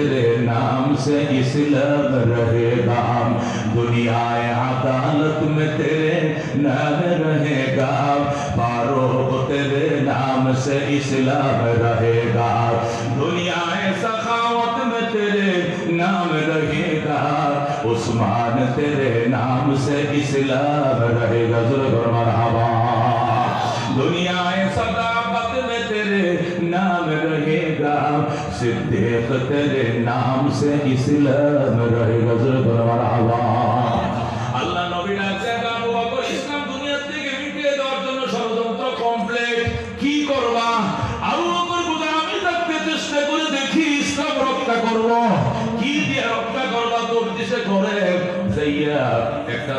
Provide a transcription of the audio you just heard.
तेरे नाम से इसलम रहे दाम दुनिया अदालत में तेरे नाम रहेगा पारो तेरे नाम से इसलम रहेगा दुनिया सखावत में तेरे नाम रहेगा उस्मान तेरे नाम से इसलम रहेगा जरूर मरहबा रहेगा सिद्दीक तेरे नाम से इस्लाम रहेगा जरूर हमारा আল্লাহ কি করবা আবু চেষ্টা করে দেখি ইসলাম রক্ষা করব কি দিয়ে রক্ষা করবা তোর দিশে ঘরে যাইয়া একটা